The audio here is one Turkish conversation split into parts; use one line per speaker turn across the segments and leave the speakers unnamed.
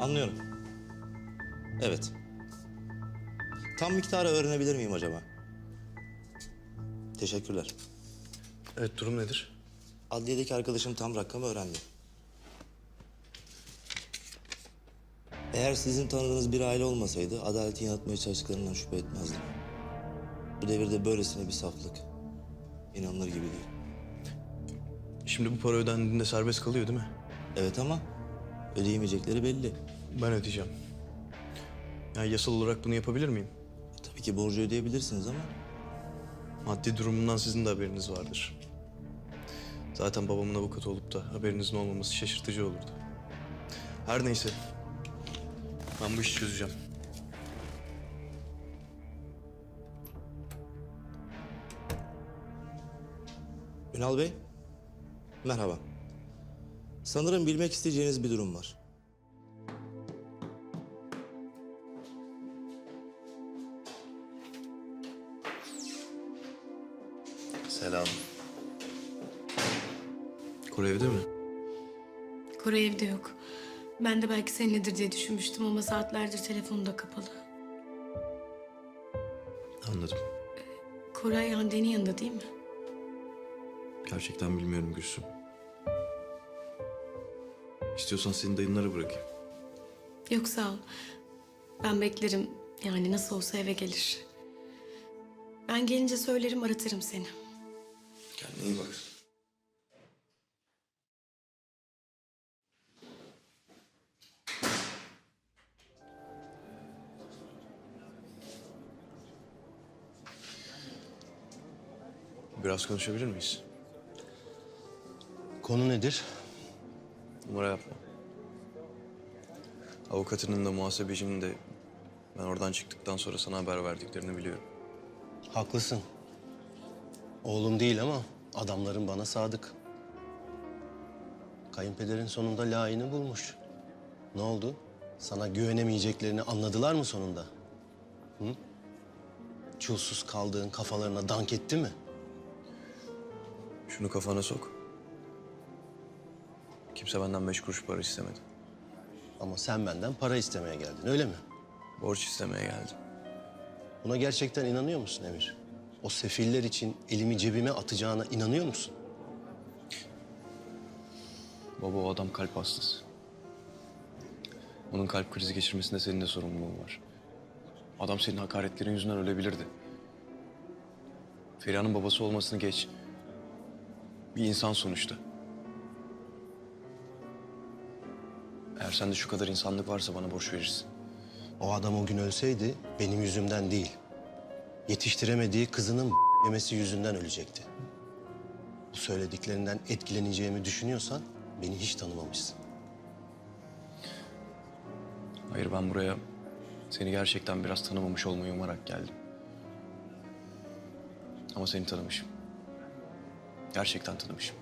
Anlıyorum. Evet. Tam miktarı öğrenebilir miyim acaba? Teşekkürler.
Evet durum nedir?
Adliyedeki arkadaşım tam rakamı öğrendi. Eğer sizin tanıdığınız bir aile olmasaydı adaleti yanıltmaya çalıştıklarından şüphe etmezdim. Bu devirde böylesine bir saflık. İnanılır gibi değil.
Şimdi bu para ödendiğinde serbest kalıyor değil mi?
Evet ama ödeyemeyecekleri belli.
Ben ödeyeceğim. Yani yasal olarak bunu yapabilir miyim?
E, tabii ki borcu ödeyebilirsiniz ama
Maddi durumundan sizin de haberiniz vardır. Zaten babamın avukatı olup da haberinizin olmaması şaşırtıcı olurdu. Her neyse. Ben bu işi çözeceğim.
Ünal Bey, merhaba. Sanırım bilmek isteyeceğiniz bir durum var.
Selam. Kore evde mi?
Koray evde yok. Ben de belki seninledir diye düşünmüştüm ama saatlerdir telefonu da kapalı.
Anladım.
Koray Hande'nin yanında değil mi?
Gerçekten bilmiyorum Gülsüm. İstiyorsan seni dayınlara bırakayım.
Yok sağ ol. Ben beklerim. Yani nasıl olsa eve gelir. Ben gelince söylerim aratırım seni.
Kendine iyi bak. Biraz konuşabilir miyiz?
Konu nedir?
Numara yapma. Avukatının da muhasebecinin de ben oradan çıktıktan sonra sana haber verdiklerini biliyorum.
Haklısın. Oğlum değil ama adamların bana sadık. Kayınpederin sonunda layığını bulmuş. Ne oldu? Sana güvenemeyeceklerini anladılar mı sonunda? Hı? Çulsuz kaldığın kafalarına dank etti mi?
Şunu kafana sok. Kimse benden beş kuruş para istemedi.
Ama sen benden para istemeye geldin öyle mi?
Borç istemeye geldim.
Buna gerçekten inanıyor musun Emir? O sefiller için elimi cebime atacağına inanıyor musun?
Baba o adam kalp hastası. Onun kalp krizi geçirmesinde senin de sorumluluğun var. Adam senin hakaretlerin yüzünden ölebilirdi. Feriha'nın babası olmasını geç. Bir insan sonuçta. Eğer sende şu kadar insanlık varsa bana borç verirsin.
O adam o gün ölseydi benim yüzümden değil. Yetiştiremediği kızının yemesi yüzünden ölecekti. Bu söylediklerinden etkileneceğimi düşünüyorsan beni hiç tanımamışsın.
Hayır ben buraya seni gerçekten biraz tanımamış olmayı umarak geldim. Ama seni tanımışım. Gerçekten tanımışım.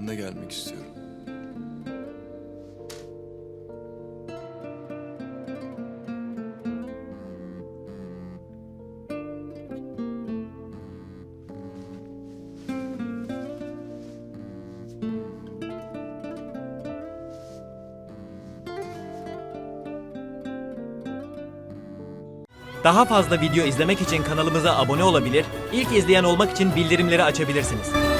Yanına gelmek istiyorum.
Daha fazla video izlemek için kanalımıza abone olabilir, ilk izleyen olmak için bildirimleri açabilirsiniz.